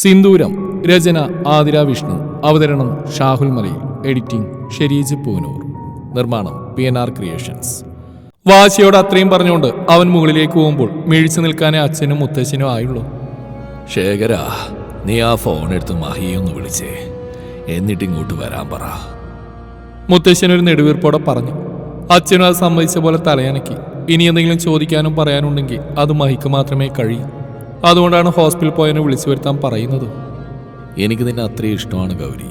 സിന്ദൂരം രചന ആതിര വിഷ്ണു അവതരണം ഷാഹുൽ മലയിൽ എഡിറ്റിംഗ് ഷെരീജ് പൂനൂർ നിർമ്മാണം പി എൻ ആർ ക്രിയേഷൻസ് വാശിയോട് അത്രയും പറഞ്ഞുകൊണ്ട് അവൻ മുകളിലേക്ക് പോകുമ്പോൾ മിഴിച്ചു നിൽക്കാനേ അച്ഛനും മുത്തശ്ശനും ആയുള്ളൂ. ശേഖര നീ ആ ഫോൺ എടുത്ത് മഹിയെ ഒന്ന് വിളിച്ചേ. എന്നിട്ട് ഇങ്ങോട്ട് വരാൻ പറ. മുത്തശ്ശൻ ഒരു നെടുവീർപ്പോടെ പറഞ്ഞു. അച്ഛനും അത് സമ്മതിച്ച പോലെ തലയണക്കി ഇനി എന്തെങ്കിലും ചോദിക്കാനും പറയാനുണ്ടെങ്കിൽ അത് മഹിക്ക് മാത്രമേ കഴിയൂ. അതുകൊണ്ടാണ് ഹോസ്പിറ്റൽ പോയതിനെ വിളിച്ചു വരുത്താൻ പറയുന്നത്. എനിക്ക് നിന്നെ അത്രയും ഇഷ്ടമാണ് ഗൗരി.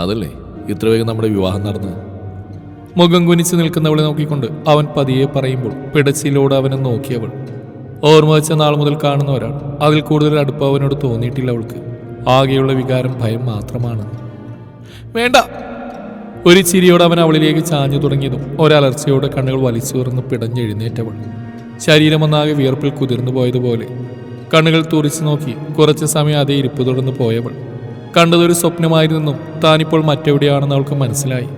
അതല്ലേ? ഇത്ര വേഗം നമ്മുടെ വിവാഹം നടന്ന്. മുഖം കുനിച്ച് നിൽക്കുന്നവളെ നോക്കിക്കൊണ്ട് അവൻ പതിയെ പറയുമ്പോൾ പിടച്ചിലൂടെ അവനെ നോക്കിയവൾ. ഓർമ്മ വെച്ച നാൾ മുതൽ കാണുന്ന ഒരാൾ അതിൽ കൂടുതൽ അടുപ്പം അവനോട് തോന്നിയിട്ടില്ല അവൾക്ക്. ആകെയുള്ള വികാരം ഭയം മാത്രമാണ്. വേണ്ട. ഒരു ചിരിയോടെ അവൻ അവളിലേക്ക് ചാഞ്ഞു തുടങ്ങിയതും ഒരലർച്ചയോടെ കണ്ണുകൾ വലിച്ചു തുറന്ന് പിടഞ്ഞെഴുന്നേറ്റവൾ. ശരീരമൊന്നാകെ വിയർപ്പിൽ കുതിർന്നു പോയതുപോലെ കണ്ണുകൾ തുറിച്ചു നോക്കി കുറച്ചു സമയം അതേ ഇരിപ്പ് തുടർന്ന് പോയവൾ. കണ്ടതൊരു സ്വപ്നമായിരുന്നെന്നും താനിപ്പോൾ മറ്റെവിടെയാണെന്ന് അവൾക്ക് മനസ്സിലായി.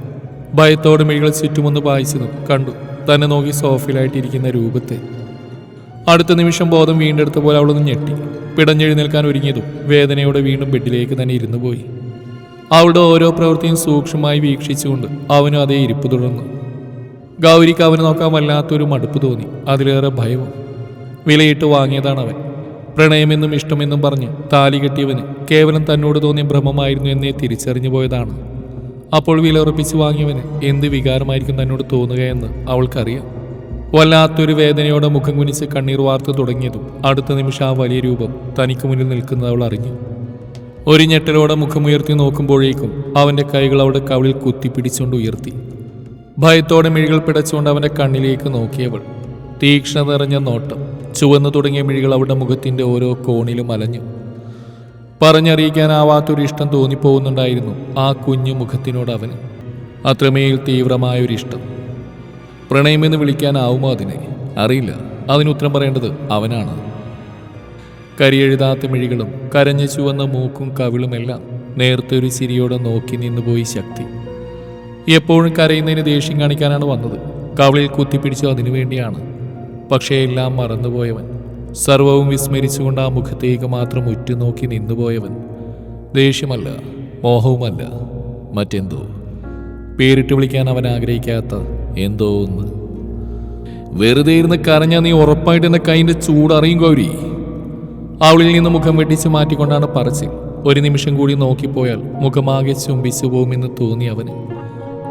ഭയത്തോടെ മിഴികൾ ചുറ്റുമൊന്ന് വായിച്ചതും കണ്ടു. തന്നെ നോക്കി സോഫയിലായിട്ടിരിക്കുന്ന രൂപത്തെ. അടുത്ത നിമിഷം ബോധം വീണ്ടെടുത്ത പോലെ അവളൊന്ന് ഞെട്ടി. പിടഞ്ഞെഴുന്നേൽക്കാൻ ഒരുങ്ങിയതും വേദനയോടെ വീണ്ടും ബെഡിലേക്ക് തന്നെ ഇരുന്നു പോയി. അവളുടെ ഓരോ പ്രവൃത്തിയും സൂക്ഷ്മമായി വീക്ഷിച്ചുകൊണ്ട് അവനും അതേ ഇരിപ്പ് തുടർന്നു. ഗൗരിക്ക് അവനെ നോക്കാൻ വല്ലാത്തൊരു മടുപ്പ് തോന്നി. അതിലേറെ ഭയവും വിലയിട്ട് വാങ്ങിയതാണ് അവൻ. പ്രണയമെന്നും ഇഷ്ടമെന്നും പറഞ്ഞ് താലി കെട്ടിയവന് കേവലം തന്നോട് തോന്നിയ ഭ്രമമായിരുന്നു എന്നേ തിരിച്ചറിഞ്ഞു പോയതാണ്. അപ്പോൾ വിലയുറപ്പിച്ച് വാങ്ങിയവന് എന്ത് വികാരമായിരിക്കും തന്നോട് തോന്നുകയെന്ന് അവൾക്കറിയാം. വല്ലാത്തൊരു വേദനയോടെ മുഖം കുനിച്ച് കണ്ണീർ വാർത്ത് തുടങ്ങിയതും അടുത്ത നിമിഷം ആ വലിയ രൂപം തനിക്ക് മുന്നിൽ നിൽക്കുന്നത് അവൾ അറിഞ്ഞു. ഒരു ഞെട്ടലോടെ മുഖമുയർത്തി നോക്കുമ്പോഴേക്കും അവന്റെ കൈകൾ അവളുടെ കവിളിൽ കുത്തിപ്പിടിച്ചുകൊണ്ട് ഉയർത്തി. ഭയത്തോടെ മിഴികൾ പിടച്ചുകൊണ്ട് അവന്റെ കണ്ണിലേക്ക് നോക്കിയവൾ തീക്ഷ്ണ നിറഞ്ഞ നോട്ടം. ചുവന്നു തുടങ്ങിയ മിഴികൾ അവരുടെ മുഖത്തിന്റെ ഓരോ കോണിലും അലഞ്ഞു. പറഞ്ഞറിയിക്കാനാവാത്തൊരു ഇഷ്ടം തോന്നിപ്പോകുന്നുണ്ടായിരുന്നു ആ കുഞ്ഞു മുഖത്തിനോട് അവന്. അത്രമേൽ തീവ്രമായൊരിഷ്ടം. പ്രണയമെന്ന് വിളിക്കാനാവുമോ അതിനെ? അറിയില്ല. അതിന് ഉത്തരം പറയേണ്ടത് അവനാണ്. കരിയെഴുതാത്ത മിഴികളും കരഞ്ഞു ചുവന്ന മൂക്കും കവിളുമെല്ലാം നേരത്തെ ഒരു ചിരിയോടെ നോക്കി നിന്നുപോയി ശക്തി. എപ്പോഴും കരയുന്നതിന് ദേഷ്യം കാണിക്കാനാണ് വന്നത്. കവിളിൽ കുത്തിപ്പിടിച്ചു അതിനു വേണ്ടിയാണ് പക്ഷേ എല്ലാം മറന്നുപോയവൻ. സർവവും വിസ്മരിച്ചുകൊണ്ട് ആ മുഖത്തേക്ക് മാത്രം ഉറ്റുനോക്കി നിന്നുപോയവൻ. ദേഷ്യമല്ല മോഹവുമല്ല മറ്റെന്തോ. പേരിട്ട് വിളിക്കാൻ അവൻ ആഗ്രഹിക്കാത്ത എന്തോ ഒന്ന്. വെറുതെ ഇരുന്ന് കരഞ്ഞാൽ നീ ഉറപ്പായിട്ട് എന്റെ കൈന്റെ ചൂടറിയും ഗൗരി. അവളിൽ നിന്ന് മുഖം വെട്ടിച്ച് മാറ്റിക്കൊണ്ടാണ് പറച്ചിൽ. ഒരു നിമിഷം കൂടി നോക്കിപ്പോയാൽ മുഖമാകെ ചുംബിച്ചു പോകുമെന്ന് തോന്നി അവന്.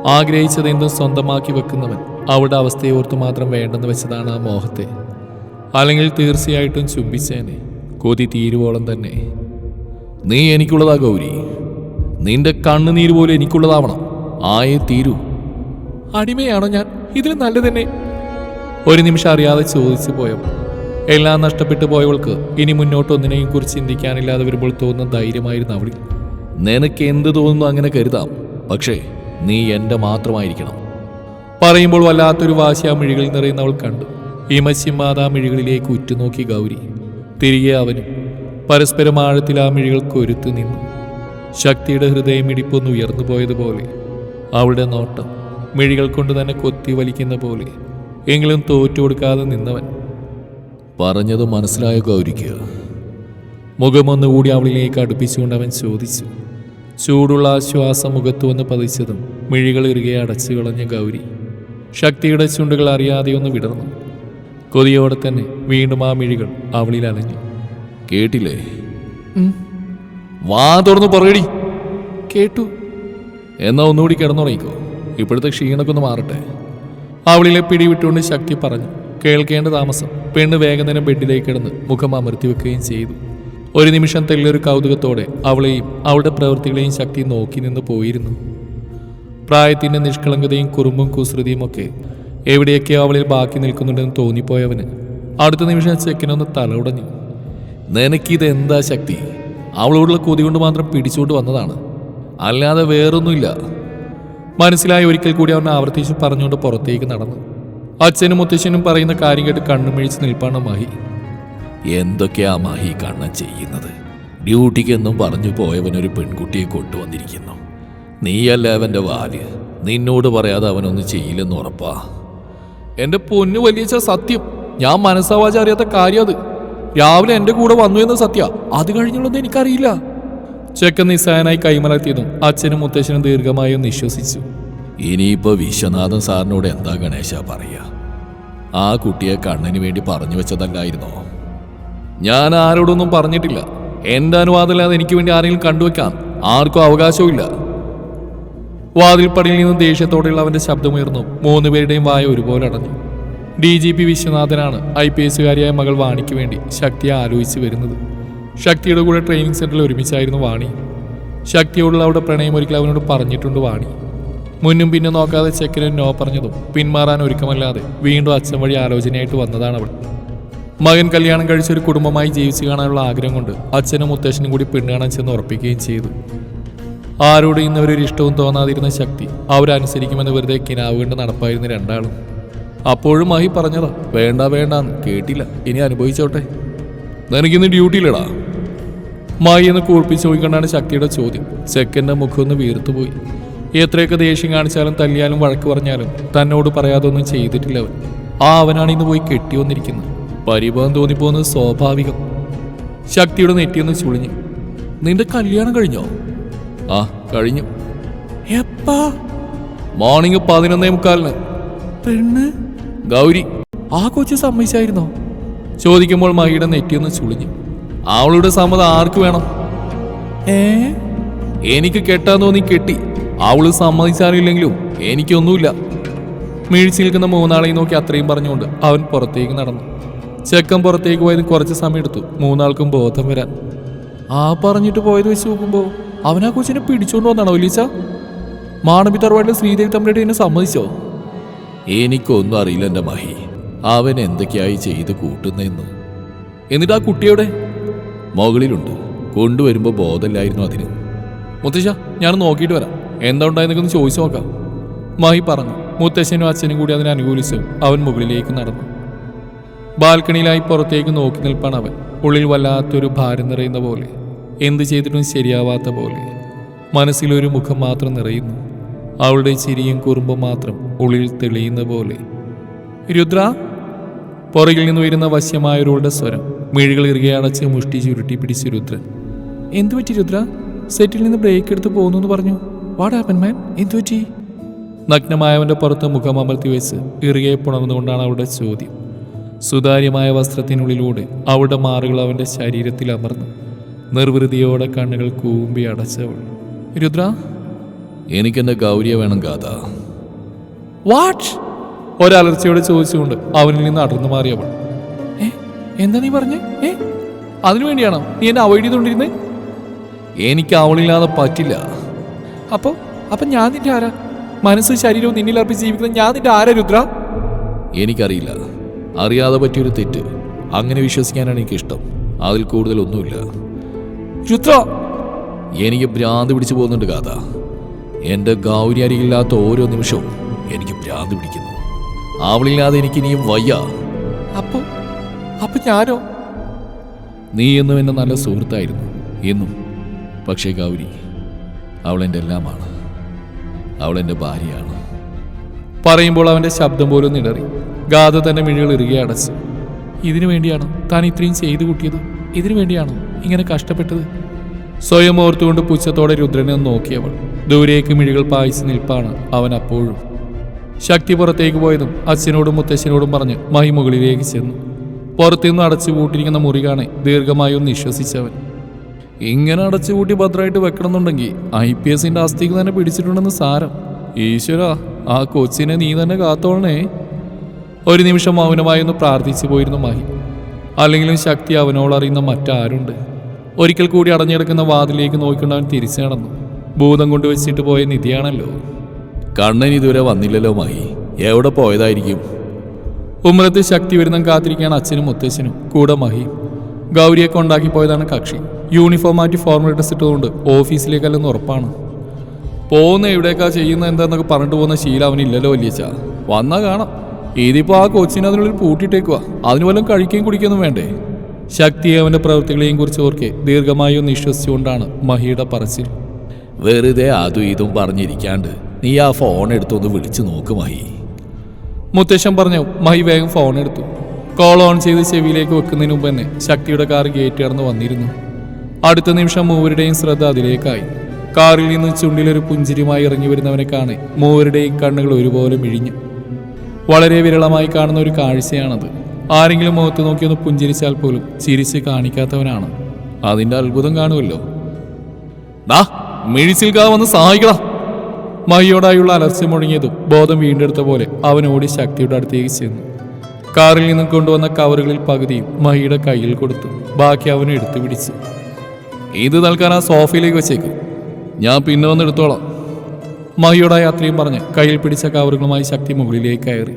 ആഗ്രഹിച്ചതെന്തും സ്വന്തമാക്കി വെക്കുന്നവൻ. അവളുടെ അവസ്ഥയെ ഓർത്ത് മാത്രം വേണ്ടെന്ന് വെച്ചതാണ് ആ മോഹത്തെ. അല്ലെങ്കിൽ തീർച്ചയായിട്ടും ചുംബിച്ചേനെ. കൊതി തീരുവോളം തന്നെ. നീ എനിക്കുള്ളതാ ഗൗരി. നിന്റെ കണ്ണുനീര് പോലെ എനിക്കുള്ളതാവണം. ആയേ തീരൂ. അടിമയാണോ ഞാൻ? ഇതിൽ നല്ലത് തന്നെ ഒരു നിമിഷം അറിയാതെ ചോദിച്ചു പോയവൾ. എല്ലാം നഷ്ടപ്പെട്ടു പോയവൾക്ക് ഇനി മുന്നോട്ട് ഒന്നിനെയും കുറിച്ച് ചിന്തിക്കാനില്ലാതെ വരുമ്പോൾ തോന്നുന്ന ധൈര്യമായിരുന്നു അവളിൽ. നിനക്ക് എന്ത് തോന്നുന്നു അങ്ങനെ കരുതാം. പക്ഷേ നീ എന്റെ മാത്രമായിരിക്കണം. പറയുമ്പോൾ വല്ലാത്തൊരു വാശി ആ മിഴികളിൽ നിറയുന്ന അവൾ കണ്ടു. ഹിമശിമാത ആ മിഴികളിലേക്ക് ഉറ്റുനോക്കി ഗൗരി. തിരികെ അവനും പരസ്പരം ആഴത്തിൽ ആ മിഴികൾ കൊരുത്തു നിന്നു. ശക്തിയുടെ ഹൃദയം ഇടിപ്പൊന്ന് ഉയർന്നു പോയതുപോലെ അവളുടെ നോട്ടം മിഴികൾ കൊണ്ട് തന്നെ കൊത്തി വലിക്കുന്ന പോലെ എങ്കിലും തോറ്റു കൊടുക്കാതെ നിന്നവൻ. പറഞ്ഞത് മനസ്സിലായ ഗൗരിക്ക് മുഖമൊന്നുകൂടി അവളിലേക്ക് അടുപ്പിച്ചുകൊണ്ട് അവൻ ചോദിച്ചു. ചൂടുള്ള ആശ്വാസം മുഖത്ത് വന്ന് പതിച്ചതും മിഴികൾ ഇറുകെ അടച്ചു കളഞ്ഞ ഗൗരി. ശക്തിയുടെ ചുണ്ടുകൾ അറിയാതെ ഒന്ന് വിടർന്നു. കൊതിയോടെ തന്നെ വീണ്ടും ആ മിഴികൾ അവളിൽ അലഞ്ഞു. കേട്ടില്ലേ? വാ തുറന്നു പറയടി. കേട്ടു. എന്നാ ഒന്നുകൂടി കിടന്നുറങ്ങിക്കോ. ഇപ്പോഴത്തെ ക്ഷീണക്കൊന്ന് ഒന്ന് മാറട്ടെ. അവളിലെ പിടിവിട്ടുകൊണ്ട് ശക്തി പറഞ്ഞു. കേൾക്കേണ്ട താമസം. പെണ്ണ് വേഗം തന്നെ ബെഡിലേക്ക് കിടന്ന് മുഖം അമർത്തി വെക്കുകയും ചെയ്തു. ഒരു നിമിഷം തെല്ലൊരു കൗതുകത്തോടെ അവളെയും അവളുടെ പ്രവൃത്തികളെയും ശക്തി നോക്കി നിന്ന് പോയിരുന്നു. പ്രായത്തിന്റെ നിഷ്കളങ്കതയും കുറുമ്പും കുസൃതിയും ഒക്കെ എവിടെയൊക്കെ അവളിൽ ബാക്കി നിൽക്കുന്നുണ്ടെന്ന് തോന്നിപ്പോയവന്. അടുത്ത നിമിഷം ചെക്കിനൊന്ന് തല ഉടഞ്ഞു. നിനക്കിത് എന്താ ശക്തി? അവളോടുള്ള കൊതി കൊണ്ട് മാത്രം പിടിച്ചുകൊണ്ട് വന്നതാണ്. അല്ലാതെ വേറൊന്നുമില്ല. മനസ്സിലായി ഒരിക്കൽ കൂടി അവൻ ആവർത്തിച്ച് പറഞ്ഞുകൊണ്ട് പുറത്തേക്ക് നടന്നു. അച്ഛനും മുത്തശ്ശനും പറയുന്ന കാര്യം കേട്ട് കണ്ണുമിഴിച്ച് നിൽപ്പാണ് മാഹി. എന്തൊക്കെയാ മാഹി കണ്ണൻ ചെയ്യുന്നത്? ഡ്യൂട്ടിക്കെന്നും പറഞ്ഞു പോയവനൊരു പെൺകുട്ടിയെ കൊണ്ടുവന്നിരിക്കുന്നു. നീയല്ല അവന്റെ വാൽ? നിന്നോട് പറയാതെ അവനൊന്നും ചെയ്യില്ലെന്ന് ഉറപ്പാ. എന്റെ പൊന്നു വലിയ സത്യം. ഞാൻ മനസ്സാവാച അറിയാത്ത കാര്യം അത്. രാവിലെ എന്റെ കൂടെ വന്നു എന്ന് സത്യ. അത് കഴിഞ്ഞുള്ളത് എനിക്കറിയില്ല. ചെക്കൻ നിസ്സായനായി കൈമലത്തിയതും അച്ഛനും മുത്തശ്ശനും ദീർഘമായി ഒന്ന് വിശ്വസിച്ചു. ഇനിയിപ്പോ വിശ്വനാഥൻ സാറിനോട് എന്താ ഗണേശ പറയുക ആ കുട്ടിയെ കണ്ണിന് വേണ്ടി പറഞ്ഞു വെച്ചതല്ലായിരുന്നോ? ഞാൻ ആരോടൊന്നും പറഞ്ഞിട്ടില്ല. എന്റെ അനുവാദമില്ലാതെ എനിക്ക് വേണ്ടി ആരെങ്കിലും കണ്ടുവെക്കാൻ ആർക്കും അവകാശവുമില്ല. വാതിൽപ്പടിയിൽ നിന്ന് ദേഷ്യത്തോടെയുള്ള അവന്റെ ശബ്ദമുയർന്നു. മൂന്നുപേരുടെയും വായ ഒരുപോലെ അടഞ്ഞു. ഡി ജി പി വിശ്വനാഥനാണ് ഐ പി എസുകാരിയായ മകൾ വാണിക്ക് വേണ്ടി ശക്തിയെ ആലോചിച്ച് വരുന്നത്. ശക്തിയുടെ കൂടെ ട്രെയിനിങ് സെന്ററിൽ ഒരുമിച്ചായിരുന്നു വാണി. ശക്തിയോടുള്ള അവിടെ പ്രണയം ഒരിക്കൽ അവനോട് പറഞ്ഞിട്ടുണ്ട് വാണി. മുന്നും പിന്നും നോക്കാതെ ചെക്കനെ നോ പറഞ്ഞതും പിന്മാറാൻ ഒരുക്കമല്ലാതെ വീണ്ടും അച്ഛൻ വഴി ആലോചനയായിട്ട് വന്നതാണ് അവൾ. മകൻ കല്യാണം കഴിച്ചൊരു കുടുംബമായി ജീവിച്ചു കാണാനുള്ള ആഗ്രഹം കൊണ്ട് അച്ഛനും മുത്തശ്ശനും കൂടി പെണ്ണ് കാണാൻ ചെന്ന് ഉറപ്പിക്കുകയും ചെയ്തു. ആരോട് ഇന്നവരൊരു ഇഷ്ടവും തോന്നാതിരുന്ന ശക്തി അവരനുസരിക്കുമെന്ന് വെറുതെ കിനാവ് കൊണ്ട് നടപ്പായിരുന്ന രണ്ടാളും. അപ്പോഴും മഹി പറഞ്ഞതാ വേണ്ട വേണ്ടാന്ന് കേട്ടില്ല ഇനി അനുഭവിച്ചോട്ടെ. നിനക്കിന്ന് ഡ്യൂട്ടിയിലടാ മായി എന്ന് കൂർപ്പിച്ച് നോക്കിക്കൊണ്ടാണ് ശക്തിയുടെ ചോദ്യം. സെക്കൻഡ് മുഖം ഒന്ന് വീർത്തുപോയി എത്രയൊക്കെ ദേഷ്യം കാണിച്ചാലും തല്ലിയാലും വഴക്ക് പറഞ്ഞാലും തന്നോട് പറയാതെ ഒന്നും ചെയ്തിട്ടില്ല അവൻ. ആ അവനാണ് ഇന്ന് പോയി കെട്ടി വന്നിരിക്കുന്നത്. പരിഭവം തോന്നിപ്പോകുന്നത് സ്വാഭാവികം. ശക്തിയുടെ നെറ്റിയൊന്ന് ചുളിഞ്ഞു. നിന്റെ കല്യാണം കഴിഞ്ഞോ? ആ കഴിഞ്ഞു. എപ്പാ? മോർണിംഗ് പതിനൊന്നേ മുക്കാലിന്. പെണ്ണ്? ഗൗരി. ആ കൊച്ചു സമ്മതിച്ചായിരുന്നോ? ചോദിക്കുമ്പോൾ മഹിയുടെ നെറ്റിയൊന്ന് ചുളിഞ്ഞു. അവളുടെ സമ്മതം ആർക്ക് വേണം? ഏ? എനിക്ക് കെട്ടാൻ തോന്നി കെട്ടി. അവൾ സമ്മതിച്ചാറില്ലെങ്കിലും എനിക്കൊന്നുമില്ല. മിഴിച്ചു നിൽക്കുന്ന മൂന്നാളെയും നോക്കി അത്രയും പറഞ്ഞുകൊണ്ട് അവൻ പുറത്തേക്ക് നടന്നു. ചെക്കൻ പുറത്തേക്ക് പോയത് കുറച്ച് സമയം എടുത്തു മൂന്നാൾക്കും ബോധം വരാൻ. ആ പറഞ്ഞിട്ട് പോയത് വെച്ച് നോക്കുമ്പോ അവൻ ആ കൊച്ചിനെ പിടിച്ചോണ്ട് വന്നാണോ ലീച്ച മാണബി തറവാട്ടിൽ ശ്രീദേവി തമ്മിലായിട്ട് എന്നെ സമ്മതിച്ചോ? എനിക്കൊന്നും അറിയില്ല എന്റെ മഹി. അവൻ എന്തൊക്കെയായി ചെയ്ത് കൂട്ടുന്നെന്ന്. എന്നിട്ട് ആ കുട്ടിയോടെ മുകളിലുണ്ട്. കൊണ്ടുവരുമ്പോൾ ബോധമില്ലായിരുന്നു അതിന്. മുത്തശ്ശ ഞാൻ നോക്കിയിട്ട് വരാം. എന്താ ഉണ്ടായെന്നൊക്കെ ചോദിച്ചു നോക്കാം. മഹി പറഞ്ഞു. മുത്തശ്ശനും അച്ഛനും കൂടി അതിനെ അനുകൂലിച്ച് അവൻ മുകളിലേക്ക് നടന്നു. ബാൽക്കണിയിലായി പുറത്തേക്ക് നോക്കി നിൽപ്പാണ് അവൻ. ഉള്ളിൽ വല്ലാത്തൊരു ഭാരം നിറയുന്ന പോലെ. എന്ത് ചെയ്തിട്ടും ശരിയാവാത്ത പോലെ. മനസ്സിലൊരു മുഖം മാത്രം നിറയുന്നു. അവളുടെ ചിരിയും കുറുമ്പും മാത്രം ഉള്ളിൽ തെളിയുന്ന പോലെ. രുദ്ര പുറകിൽ നിന്ന് വരുന്ന വശ്യമായൊരുളുടെ സ്വരം മിഴികൾ ഇറുകെ അടച്ച് മുഷ്ടി ചുരുട്ടി പിടിച്ച് രുദ്രൻ എന്തു പറ്റി രുദ്ര? സെറ്റിൽ നിന്ന് ബ്രേക്ക് എടുത്ത് പോകുന്നു എന്ന് പറഞ്ഞു. വാട്ട് ഹാപ്പൻ മാൻ എന്തു പറ്റി? നഗ്നമായവന്റെ പുറത്ത് മുഖം അമർത്തി വെച്ച് ഇറുകെ പുണർന്നുകൊണ്ടാണ് അവളുടെ ചോദ്യം. സുതാര്യമായ വസ്ത്രത്തിനുള്ളിലൂടെ അവളുടെ മാറുകൾ അവന്റെ ശരീരത്തിൽ അമർന്നു. നിർവൃതിയോടെ കണ്ണുകൾ കൂമ്പി അടച്ചവൾ. രുദ്ര? എനിക്കെന്റെ ഗൗരിയ വേണം ഗാഥ. വാട്ട് ഒരലർച്ചയോടെ ചോദിച്ചുകൊണ്ട് അവനിൽ നിന്ന് അടർന്നു മാറിയവൾ. ഏ എന്താ നീ പറഞ്ഞു? ഏ അതിനു വേണ്ടിയാണോ നീ എന്നെ അവോയ്ഡ് ചെയ്തുകൊണ്ടിരുന്നേ? എനിക്ക് അവളില്ലാതെ പറ്റില്ല. അപ്പോ അപ്പൊ ഞാൻ നിന്റെ ആരാ? മനസ്സ് ശരീരവും നിന്നിൽ അർപ്പിച്ച് ജീവിക്കുന്ന ഞാൻ നിന്റെ ആരാ രുദ്ര? എനിക്കറിയില്ല. അറിയാതെ പറ്റിയൊരു തെറ്റ്. അങ്ങനെ വിശ്വസിക്കാനാണ് എനിക്കിഷ്ടം. അതിൽ കൂടുതലൊന്നുമില്ല. രുദ്ര. എനിക്ക് ഭ്രാന്ത് പിടിച്ചു പോകുന്നുണ്ട് കാത എന്റെ ഗൗരി അരികില്ലാത്ത ഓരോ നിമിഷവും എനിക്ക് ഭ്രാന്ത് പിടിക്കുന്നു. അവളില്ലാതെ എനിക്ക് ഇനിയും വയ്യ. അപ്പൊ അപ്പൊ ഞാനോ? നീ എന്നും എന്റെ നല്ല സുഹൃത്തായിരുന്നു എന്നും. പക്ഷേ ഗൗരി അവൾ എന്റെ എല്ലാമാണ്. അവൾ എന്റെ ഭാര്യയാണ്. പറയുമ്പോൾ അവന്റെ ശബ്ദം പോലും നിടറി. ഗാഥ തന്നെ മിഴികൾ ഇറുകെ അടച്ചു. ഇതിനു വേണ്ടിയാണ് താൻ ഇത്രയും ചെയ്തു കൂട്ടിയത്. ഇതിനു വേണ്ടിയാണോ ഇങ്ങനെ കഷ്ടപ്പെട്ടത്? സ്വയം ഓർത്തുകൊണ്ട് പുച്ഛത്തോടെ രുദ്രനെ നോക്കിയവൾ. ദൂരേക്ക് മിഴികൾ പായിച്ച് നിൽപ്പാണ് അവൻ അപ്പോഴും. ശക്തി പുറത്തേക്ക് പോയതും അച്ഛനോടും മുത്തശ്ശനോടും പറഞ്ഞ് മഹി മുകളിലേക്ക് ചെന്നു. പുറത്തുനിന്ന് അടച്ചു കൂട്ടിയിരിക്കുന്ന മുറി കാണെ ദീർഘമായി ഒന്ന് വിശ്വസിച്ചവൻ. ഇങ്ങനെ അടച്ചുപൂട്ടി ഭദ്രമായിട്ട് വെക്കണമെന്നുണ്ടെങ്കിൽ ഐ പി എസിന്റെ അസ്ഥിക്ക് തന്നെ പിടിച്ചിട്ടുണ്ടെന്ന് സാരം. ഈശ്വര ആ കൊച്ചിനെ നീ തന്നെ കാത്തോളണേ. ഒരു നിമിഷം മൗനമായി ഒന്ന് പ്രാർത്ഥിച്ചു പോയിരുന്നു മഹി. അല്ലെങ്കിലും ശക്തി അവനോട് അറിയുന്ന മറ്റാരുണ്ട്? ഒരിക്കൽ കൂടി അടഞ്ഞെടുക്കുന്ന വാതിലേക്ക് നോക്കിക്കൊണ്ട് അവൻ തിരിച്ചു നടന്നു. ഭൂതം കൊണ്ട് വെച്ചിട്ട് പോയ നിധിയാണല്ലോ. കണ്ണൻ ഇതുവരെ വന്നില്ലല്ലോ മഹി. എവിടെ പോയതായിരിക്കും? ഉമ്മറത്ത് ശക്തി വരുന്ന കാത്തിരിക്കുകയാണ് അച്ഛനും മുത്തശ്ശനും കൂടെ മഹി. ഗൗരിയെ കൊണ്ടാക്കി പോയതാണ് കക്ഷി. യൂണിഫോം മാറ്റി ഫോർമൽ ഡ്രസ് ഇട്ടതുകൊണ്ട് ഓഫീസിലേക്കല്ലെന്ന് ഉറപ്പാണ്. പോകുന്ന എവിടേക്കാ ചെയ്യുന്ന എന്താന്നൊക്കെ പറഞ്ഞിട്ട് പോകുന്ന ശീലം അവനില്ലല്ലോ വലിയച്ച വന്നാ കാണാം. ഇതിപ്പോ ആ കൊച്ചിനെ അതിനുള്ളിൽ പൂട്ടിയിട്ടേക്കുക അതിന് വല്ലതും കഴിക്കുകയും കുടിക്കുകയൊന്നും വേണ്ടേ? ശക്തിയെ അവന്റെ പ്രവൃത്തികളെയും കുറിച്ച് ഓർക്കെ ദീർഘമായി ഒന്ന് വിശ്വസിച്ചുകൊണ്ടാണ് മഹിയുടെ പറച്ചിൽ. വെറുതെ അതും ഇതും പറഞ്ഞിരിക്കാണ്ട് നീ ആ ഫോൺ എടുത്തൊന്ന് വിളിച്ചു നോക്ക് മഹി. മുത്തശ്ശൻ പറഞ്ഞു മഹി വേഗം ഫോൺ എടുത്തു. കോൾ ഓൺ ചെയ്ത് ചെവിയിലേക്ക് വെക്കുന്നതിന് മുമ്പ് തന്നെ ശക്തിയുടെ കാർ ഗേറ്റ് കടന്ന് വന്നിരുന്നു. അടുത്ത നിമിഷം മൂവരുടെയും ശ്രദ്ധ അതിലേക്കായി. കാറിൽ നിന്ന് ചുണ്ടിലൊരു പുഞ്ചിരിയുമായി ഇറങ്ങി വരുന്നവനെ കാണെ മൂവരുടെയും കണ്ണുകൾ ഒരുപോലെ മിഴിഞ്ഞു. വളരെ വിരളമായി കാണുന്ന ഒരു കാഴ്ചയാണത്. ആരെങ്കിലും മുഖത്ത് നോക്കി ഒന്ന് പുഞ്ചിരിച്ചാൽ പോലും ചിരിച്ച് കാണിക്കാത്തവനാണ്. അതിന്റെ അത്ഭുതം കാണുമല്ലോ. മിഴിച്ചിൽക്കാവെന്ന് മിഴിച്ചിൽക്കാ മയ്യോടായുള്ള അലർച്ച മുഴങ്ങിയതും ബോധം വീണ്ടെടുത്ത പോലെ അവൻ ഓടി ശക്തിയുടെ അടുത്തേക്ക് ചെന്നു. കാറിൽ നിന്നും കൊണ്ടുവന്ന കവറുകളിൽ പകുതിയും മഹിയുടെ കയ്യിൽ കൊടുത്തു. ബാക്കി അവനെ എടുത്തു പിടിച്ചു. ഇത് തൽക്കാലം ആ സോഫയിലേക്ക് വെച്ചേക്ക്. ഞാൻ പിന്നെ വന്ന് എടുത്തോളാം. മഹിയോടായി യാത്രയും പറഞ്ഞ് കയ്യിൽ പിടിച്ച കവറുകളുമായി ശക്തി മുകളിലേക്ക് കയറി.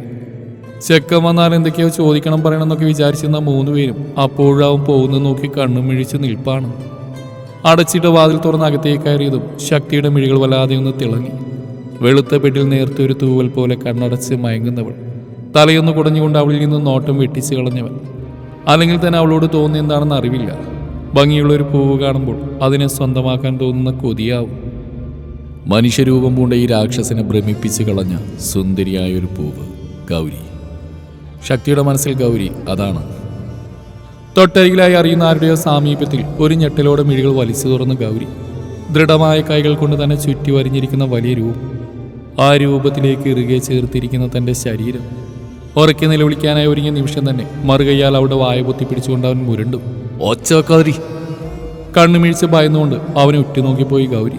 ചെക്കൻ വന്നാൽ എന്തൊക്കെയോ ചോദിക്കണം പറയണം എന്നൊക്കെ വിചാരിച്ചിരുന്ന മൂന്ന് പേരും അപ്പോഴാവും പോകുന്നത് നോക്കി കണ്ണും മിഴിച്ച് നിൽപ്പാണ്. അടച്ചിട്ട് വാതിൽ തുറന്ന് അകത്തേക്ക് കയറിയതും ശക്തിയുടെ മിഴികൾ വല്ലാതെ ഒന്ന് തിളങ്ങി. വെളുത്ത പെട്ടിൽ നേർത്ത ഒരു തൂവൽ പോലെ കണ്ണടച്ച് മയങ്ങുന്നവൾ. തലയൊന്ന് കുടഞ്ഞുകൊണ്ട് അവളിൽ നിന്ന് നോട്ടം വെട്ടിച്ച് കളഞ്ഞവൻ. അല്ലെങ്കിൽ തന്നെ അവളോട് തോന്നുന്ന എന്താണെന്ന് അറിവില്ല. ഭംഗിയുള്ള ഒരു പൂവ് കാണുമ്പോൾ അതിനെ സ്വന്തമാക്കാൻ തോന്നുന്ന കൊതിയാവും. മനുഷ്യരൂപം പൂണ്ട ഈ രാക്ഷസനെ ഭ്രമിപ്പിച്ച് കളഞ്ഞ സുന്ദരിയായൊരു പൂവ് ഗൗരി. ശക്തിയുടെ മനസ്സിൽ ഗൗരി അതാണ്. തൊട്ടരികിലായി അറിയുന്ന ആരുടെയോ സാമീപ്യത്തിൽ ഒരു ഞെട്ടലോടെ മിഴികൾ വലിച്ചു തുറന്ന് ഗൗരി ദൃഢമായ കൈകൾ കൊണ്ട് തന്നെ ചുറ്റി വരിഞ്ഞിരിക്കുന്ന വലിയ രൂപം ആ രൂപത്തിലേക്ക് ഇറുകെ ചേർത്തിരിക്കുന്ന തന്റെ ശരീരം. ഉറക്കി നിലവിളിക്കാനായി ഒരുങ്ങിയ നിമിഷം തന്നെ മറുകയ്യാൽ അവിടെ വായ പൊത്തി പിടിച്ചുകൊണ്ട് അവൻ മുരണ്ടു. ഒച്ച കൗരി കണ്ണുമിഴിച്ച് ഭയന്നുകൊണ്ട് അവനെ ഉറ്റുനോക്കിപ്പോയി ഗൗരി.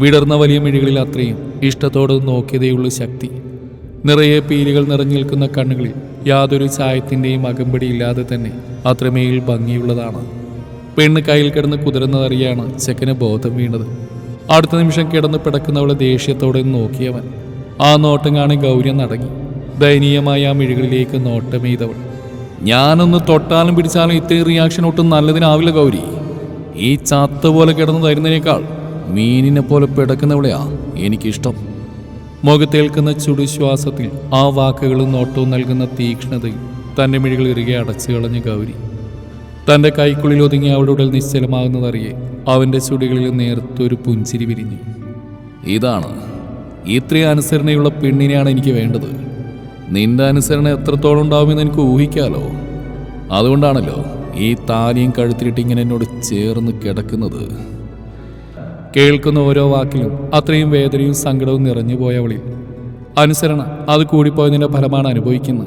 വിടർന്ന വലിയ മിഴികളിൽ അത്രയും ഇഷ്ടത്തോടെ നോക്കിയതേയുള്ളൂ ശക്തി. നിറയെ പീലികൾ നിറഞ്ഞു നിൽക്കുന്ന കണ്ണുകളിൽ യാതൊരു ചായത്തിന്റെയും അകമ്പടിയില്ലാതെ തന്നെ അത്രമേൽ ഭംഗിയുള്ളതാണ്. പെണ്ണ് കയ്യിൽ കിടന്ന് കുതിരുന്നതറിയാണ് ചെക്കന് ബോധം വീണത്. അടുത്ത നിമിഷം കിടന്ന് പിടക്കുന്നവളെ ദേഷ്യത്തോടെ നോക്കിയവൻ. ആ നോട്ടം കാണി ഗൗരി നടങ്ങി. ദയനീയമായ ആ മിഴികളിലേക്ക് നോട്ടമെയ്തവൾ. ഞാനൊന്ന് തൊട്ടാലും പിടിച്ചാലും ഇത്രയും റിയാക്ഷൻ ഒട്ടും നല്ലതിനാവില്ല ഗൗരി. ഈ ചത്ത പോലെ കിടന്നു തരുന്നതിനേക്കാൾ മീനിനെ പോലെ പിടക്കുന്നവളെയാ എനിക്കിഷ്ടം. മുഖത്തേൽക്കുന്ന ചുടുശ്വാസത്തിൽ ആ വാക്കുകളും നോട്ടവും നൽകുന്ന തീക്ഷ്ണതയിൽ തന്റെ മിഴികൾ ഇറുകെ അടച്ചു കളഞ്ഞ് ഗൗരി. തന്റെ കൈക്കുള്ളിൽ ഒതുങ്ങി അവളുടെ ഉടൽ നിശ്ചലമാകുന്നതറിയെ അവന്റെ ചുടികളിൽ നേർത്തൊരു പുഞ്ചിരി വിരിഞ്ഞു. ഇതാണ്. ഇത്രയും അനുസരണയുള്ള പെണ്ണിനെയാണ് എനിക്ക് വേണ്ടത്. നിന്റെ അനുസരണ എത്രത്തോളം ഉണ്ടാവുമെന്ന് എനിക്ക് ഊഹിക്കാലോ. അതുകൊണ്ടാണല്ലോ ഈ താലിയും കഴുത്തിലിട്ട് ഇങ്ങനെ എന്നോട് ചേർന്ന് കിടക്കുന്നത്. കേൾക്കുന്ന ഓരോ വാക്കിലും അത്രയും വേദനയും സങ്കടവും നിറഞ്ഞു പോയവളിൽ അനുസരണ അത് കൂടിപ്പോയതിന്റെ ഫലമാണ് അനുഭവിക്കുന്നത്.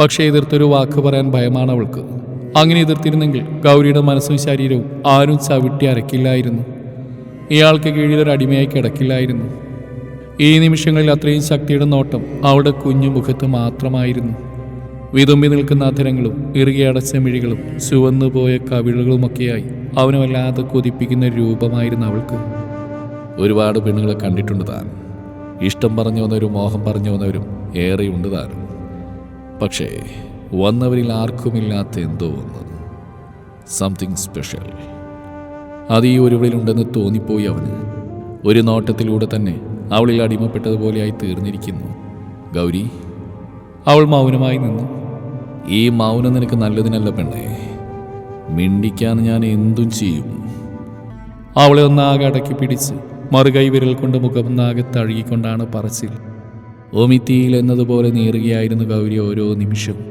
പക്ഷേ എതിർത്തൊരു വാക്ക് പറയാൻ ഭയമാണ് അവൾക്ക്. അങ്ങനെ എതിർത്തിരുന്നെങ്കിൽ ഗൗരിയുടെ മനസ്സും ശരീരവും ആരും ചവിട്ടി അരക്കില്ലായിരുന്നു. ഇയാൾക്ക് കീഴിൽ ഒരു അടിമയായി കിടക്കില്ലായിരുന്നു. ഈ നിമിഷങ്ങളിൽ അത്രയും ശക്തിയുടെ നോട്ടം അവളുടെ കുഞ്ഞു മുഖത്ത് മാത്രമായിരുന്നു. വിതുമ്പി നിൽക്കുന്ന അധരങ്ങളും ഇറുകി അടച്ച മിഴികളും ചുവന്നുപോയ കവിളുകളുമൊക്കെയായി അവനെ വല്ലാതെ കൊതിപ്പിക്കുന്ന രൂപമായിരുന്നു അവൾക്ക്. ഒരുപാട് പെണ്ണുങ്ങളെ കണ്ടിട്ടുണ്ട് താൻ. ഇഷ്ടം പറഞ്ഞു വന്നവരും മോഹം പറഞ്ഞു വന്നവരും ഏറെയുണ്ട് താനും പക്ഷേ വന്നവരിൽ ആർക്കുമില്ലാത്ത എന്തോ ഒന്ന്. Something special. അത് ഈ ഒരുവളിലുണ്ടെന്ന് തോന്നിപ്പോയി അവന്. ഒരു നോട്ടത്തിലൂടെ തന്നെ അവളിൽ അടിമപ്പെട്ടതുപോലെയായി തീർന്നിരിക്കുന്നു. ഗൗരി അവൾ മൗനമായി നിന്നു. ഈ മൗനം നിനക്ക് നല്ലതിനല്ല പെണ്ണേ. മിണ്ടിക്കാൻ ഞാൻ എന്തും ചെയ്യും. അവളെ ഒന്നാകെ അടക്കി പിടിച്ച് മറുകൈ വിരൽ കൊണ്ട് മുഖം നാകെ തഴുകിക്കൊണ്ടാണ് പറച്ചിൽ. ഒമിത്തിയിൽ എന്നതുപോലെ നീറുകയായിരുന്നു ഗൗരി ഓരോ നിമിഷവും.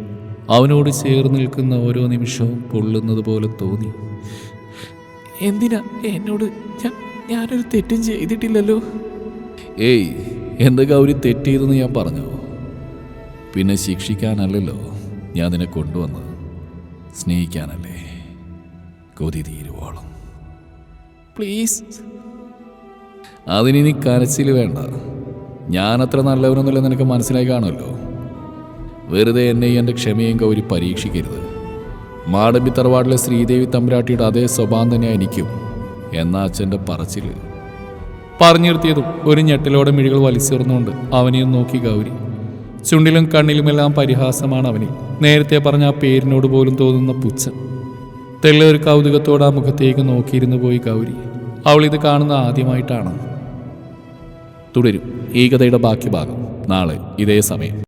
അവനോട് ചേർന്ന് നിൽക്കുന്ന ഓരോ നിമിഷവും പൊള്ളുന്നത് പോലെ തോന്നി. എന്തിനാ എന്നോട് ഞാൻ ഞാനൊരു തെറ്റും ചെയ്തിട്ടില്ലല്ലോ? ഏയ് എന്ത് ഗൗരി തെറ്റെയ്തെന്ന് ഞാൻ പറഞ്ഞു? പിന്നെ ശിക്ഷിക്കാനല്ലല്ലോ. ഞാൻ നിന്നെ കൊണ്ടുവന്ന് സ്നേഹിക്കാനല്ലേ? കൊതി തീരുവോളം. പ്ലീസ് അതിനി കരച്ചിൽ വേണ്ട. ഞാനത്ര നല്ലവനൊന്നുമില്ല നിനക്ക് മനസ്സിലായി കാണുമല്ലോ. വെറുതെ എന്നെയും എന്റെ ക്ഷമയും ഗൗരി പരീക്ഷിക്കരുത്. മാടമ്പി തറവാടിലെ ശ്രീദേവി തമ്പുരാട്ടിയുടെ അതേ സ്വഭാവം തന്നെയാണ് എനിക്കും. എന്ന അച്ഛന്റെ പറച്ചിൽ പറഞ്ഞു നിർത്തിയതും ഒരു ഞെട്ടിലോടെ മിഴികൾ വലിച്ചേർന്നുകൊണ്ട് അവനെയും നോക്കി ഗൗരി ചുണ്ടിലും കണ്ണിലുമെല്ലാം പരിഹാസമാണ് അവനിൽ നേരത്തെ പറഞ്ഞ ആ പേരിനോട് പോലും തോന്നുന്ന പുച്ഛം. ഒരു കൗതുകത്തോടെ ആ മുഖത്തേക്ക് നോക്കിയിരുന്നു പോയി ഗൗരി. അവൾ ഇത് കാണുന്ന ആദ്യമായിട്ടാണ്. തുടരും. ഈ കഥയുടെ ബാക്കി ഭാഗം. നാളെ ഇതേ സമയം.